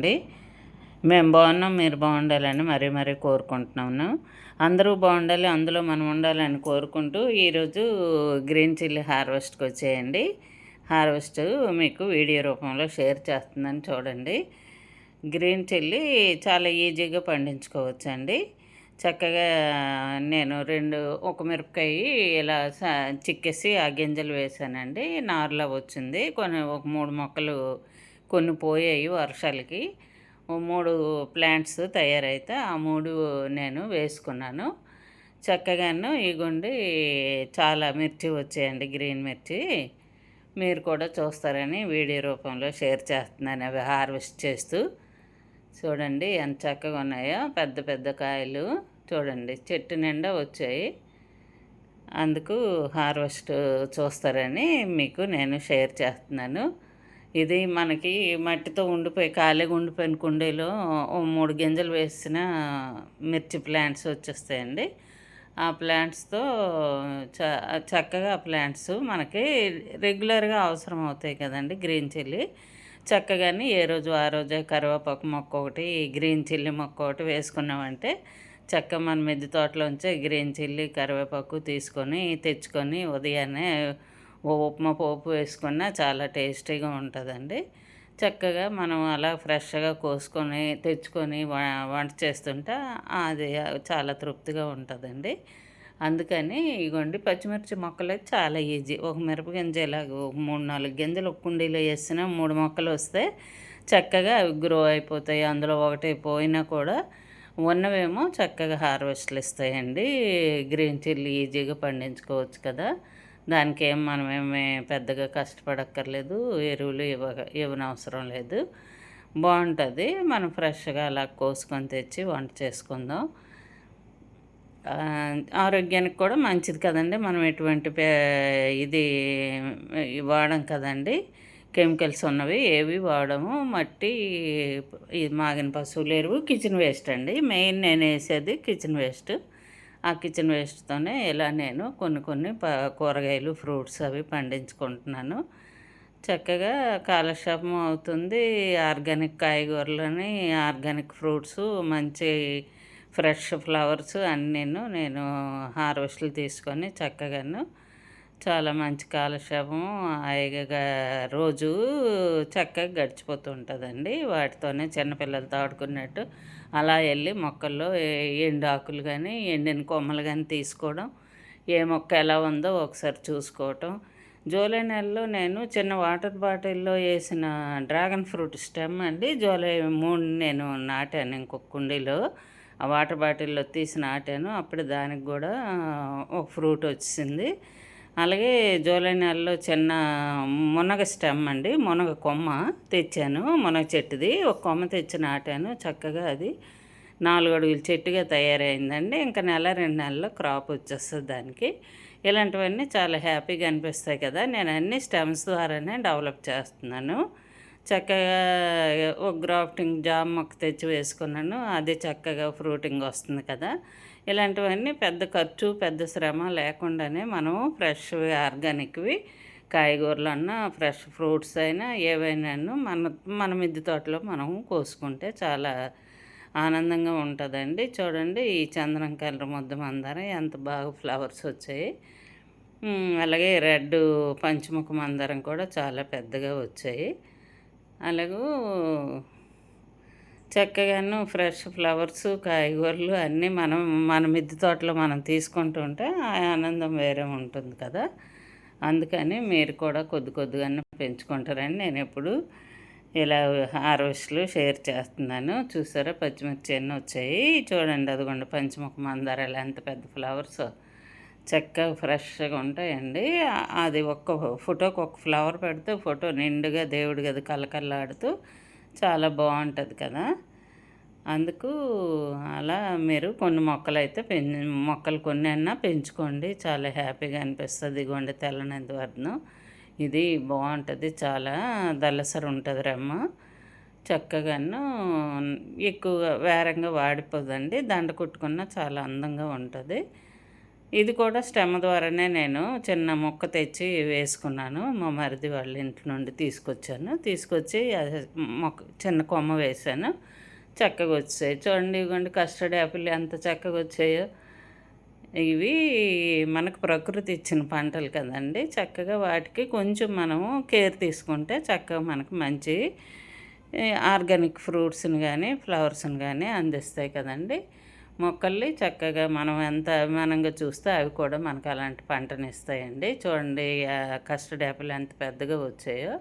అండి. మేము బాగున్నాం మీరు బాగుండాలని మరీ మరీ కోరుకుంటున్నాను. అందరూ బాగుండాలి అందులో మనం ఉండాలని కోరుకుంటూ ఈరోజు గ్రీన్ చిల్లీ హార్వెస్ట్కి వచ్చేయండి. హార్వెస్ట్ మీకు వీడియో రూపంలో షేర్ చేస్తుందని చూడండి. గ్రీన్ చిల్లీ చాలా ఈజీగా పండించుకోవచ్చండి. చక్కగా నేను రెండు ఒక మిరపకాయ ఇలా చిక్కేసి ఆ గింజలు వేసానండి. నార్లా వచ్చింది. కొన్ని ఒక మూడు మొక్కలు కొన్ని పోయాయి వర్షాలకి. మూడు ప్లాంట్స్ తయారైతే ఆ మూడు నేను వేసుకున్నాను. చక్కగాను ఇగుండి చాలా మిర్చి వచ్చాయండి గ్రీన్ మిర్చి. మీరు కూడా చూస్తారని వీడియో రూపంలో షేర్ చేస్తున్నాను అవి హార్వెస్ట్ చేస్తూ. చూడండి ఎంత చక్కగా ఉన్నాయో పెద్ద పెద్ద కాయలు. చూడండి చెట్టు నిండా వచ్చాయి. అందుకు హార్వెస్ట్ చూస్తారని మీకు నేను షేర్ చేస్తున్నాను. ఇది మనకి మట్టితో ఉండిపోయి ఖాళీగా ఉండిపోయిన కుండీలో మూడు గింజలు వేసిన మిర్చి ప్లాంట్స్ వచ్చేస్తాయండి. ఆ ప్లాంట్స్తో చ చక్కగా ప్లాంట్స్ మనకి రెగ్యులర్గా అవసరం అవుతాయి కదండి గ్రీన్ చిల్లీ. చక్కగానే ఏ రోజు ఆ రోజే కరివేపాకు మొక్క ఒకటి గ్రీన్ చిల్లీ మొక్క ఒకటి వేసుకున్నామంటే చక్క మన మిద్దె తోటలోంచే గ్రీన్ చిల్లీ కరివేపాకు తీసుకొని తెచ్చుకొని ఉదయాన్నే ఓ ఉప్మా పోపు వేసుకున్నా చాలా టేస్టీగా ఉంటుందండి. చక్కగా మనం అలా ఫ్రెష్గా కోసుకొని తెచ్చుకొని వంట చేస్తుంటే అది చాలా తృప్తిగా ఉంటుందండి. అందుకని ఇగోండి పచ్చిమిర్చి మొక్కలు చాలా ఈజీ. ఒక మిరప గింజ ఇలాగ మూడు నాలుగు గింజలు ఒక కుండీలో వేసినా మూడు మొక్కలు వస్తే చక్కగా అవి గ్రో అయిపోతాయి. అందులో ఒకటి పోయినా కూడా ఉన్నవేమో చక్కగా హార్వెస్ట్లు ఇస్తాయండి. గ్రీన్ చిల్లీ ఈజీగా పండించుకోవచ్చు కదా. దానికి ఏం మనమేమి పెద్దగా కష్టపడక్కర్లేదు ఎరువులు ఇవ్వ ఇవ్వనవసరం లేదు. బాగుంటుంది. మనం ఫ్రెష్గా అలా కోసుకొని తెచ్చి వంట చేసుకుందాం. ఆరోగ్యానికి కూడా మంచిది కదండి. మనం ఎటువంటి ఇది వాడం కదండి. కెమికల్స్ ఉన్నవి ఏవి వాడము. మట్టి మాగిన పశువులు ఎరువు కిచెన్ వేస్ట్ అండి. మెయిన్ నేను వేసేది కిచెన్ వేస్ట్. ఆ కిచెన్ వేస్ట్తోనే ఇలా నేను కొన్ని కొన్ని కూరగాయలు ఫ్రూట్స్ అవి పండించుకుంటున్నాను. చక్కగా కాలక్షేపం అవుతుంది. ఆర్గానిక్ కాయగూరలని ఆర్గానిక్ ఫ్రూట్స్ మంచి ఫ్రెష్ ఫ్లవర్స్ అన్నీను నేను హార్వెస్ట్లు తీసుకొని చక్కగాను చాలా మంచి కాలక్షేపం హాయిగా రోజు చక్కగా గడిచిపోతూ ఉంటుందండి వాటితోనే చిన్నపిల్లలతో ఆడుకున్నట్టు అలా వెళ్ళి మొక్కల్లో ఎండు ఆకులు కానీ ఎండిన కొమ్మలు కానీ తీసుకోవడం ఏ మొక్క ఎలా ఉందో ఒకసారి చూసుకోవటం. జూలై నెలలో నేను చిన్న వాటర్ బాటిల్లో వేసిన డ్రాగన్ ఫ్రూట్ స్టెమ్ అండి. జూలై మూడు నేను నాటాను ఇంకొక కుండీలో. ఆ వాటర్ బాటిల్లో తీసి నాటాను. అప్పుడు దానికి కూడా ఒక ఫ్రూట్ వచ్చింది. అలాగే జూలై నెలలో చిన్న మునగ స్టెమ్ అండి. మునగ కొమ్మ తెచ్చాను. మునగ చెట్టుది. ఒక కొమ్మ తెచ్చి నాటాను. చక్కగా అది నాలుగు అడుగుల చెట్టుగా తయారైందండి. ఇంకా నెల రెండు నెలల్లో క్రాప్ వచ్చేస్తుంది దానికి. ఇలాంటివన్నీ చాలా హ్యాపీగా అనిపిస్తాయి కదా. నేను అన్ని స్టెమ్స్ ద్వారానే డెవలప్ చేస్తున్నాను. చక్కగా ఒక గ్రాఫ్టింగ్ జామ్ మొక్క తెచ్చి వేసుకున్నాను. అది చక్కగా ఫ్రూటింగ్ వస్తుంది కదా. ఇలాంటివన్నీ పెద్ద ఖర్చు పెద్ద శ్రమ లేకుండానే మనం ఫ్రెష్ ఆర్గానిక్వి కాయగూరలు అన్నా ఫ్రెష్ ఫ్రూట్స్ అయినా ఏవైనా మన మన మిద్దె తోటలో మనం కోసుకుంటే చాలా ఆనందంగా ఉంటుందండి. చూడండి ఈ చందనం కలర్ ముద్ద మందారం ఎంత బాగా ఫ్లవర్స్ వచ్చాయి. అలాగే రెడ్ పంచముఖ మందారం కూడా చాలా పెద్దగా వచ్చాయి. అలాగూ చక్కగాను ఫ్రెష్ ఫ్లవర్స్ కాయగూరలు అన్నీ మనం మన మిద్దె తోటలో మనం తీసుకుంటూ ఉంటే ఆ ఆనందం వేరే ఉంటుంది కదా. అందుకని మీరు కూడా కొద్ది కొద్దిగానే పెంచుకుంటారని నేను ఎప్పుడు ఇలా హార్వెస్ట్లు షేర్ చేస్తున్నాను. చూసారా పచ్చిమిర్చి అన్నీ వచ్చాయి. చూడండి అదిగోండి పంచముఖ మందారాలు ఎంత పెద్ద ఫ్లవర్స్. చక్కగా ఫ్రెష్గా ఉంటాయండి. అది ఒక్క ఫోటోకి ఒక ఫ్లవర్ పెడితే ఫోటో నిండుగా దేవుడి గది కలకల్లాడుతూ చాలా బాగుంటుంది కదా. అందుకు అలా మీరు కొన్ని మొక్కలు అయితే పెం మొక్కలు కొన్ని అయినా పెంచుకోండి. చాలా హ్యాపీగా అనిపిస్తుంది ఇగోండి తెల్లనేది వర్ణం ఇది బాగుంటుంది చాలా దలసరి ఉంటుంది రమ్మ. చక్కగాను ఎక్కువగా వేరంగా వాడిపోదండి. దండ కుట్టుకున్న చాలా అందంగా ఉంటుంది. ఇది కూడా స్టెమ్ ద్వారానే నేను చిన్న మొక్క తెచ్చి వేసుకున్నాను. మా మరిది వాళ్ళ ఇంటి నుండి తీసుకొచ్చాను. తీసుకొచ్చి మొక్క చిన్న కొమ్మ వేశాను. చక్కగా వచ్చాయి. చూడండి ఇవ్వండి కస్టర్డ్ యాపిల్ ఎంత చక్కగా వచ్చాయో. ఇవి మనకు ప్రకృతి ఇచ్చిన పంటలు కదండి. చక్కగా వాటికి కొంచెం మనము కేర్ తీసుకుంటే చక్కగా మనకు మంచి ఆర్గానిక్ ఫ్రూట్స్ని కానీ ఫ్లవర్స్ని కానీ అందిస్తాయి కదండి. మొక్కల్ని చక్కగా మనం ఎంత అభిమానంగా చూస్తే అవి కూడా మనకు అలాంటి పంటని ఇస్తాయండి. చూడండి కస్టర్డ్ యాపిల్ ఎంత పెద్దగా వచ్చాయో.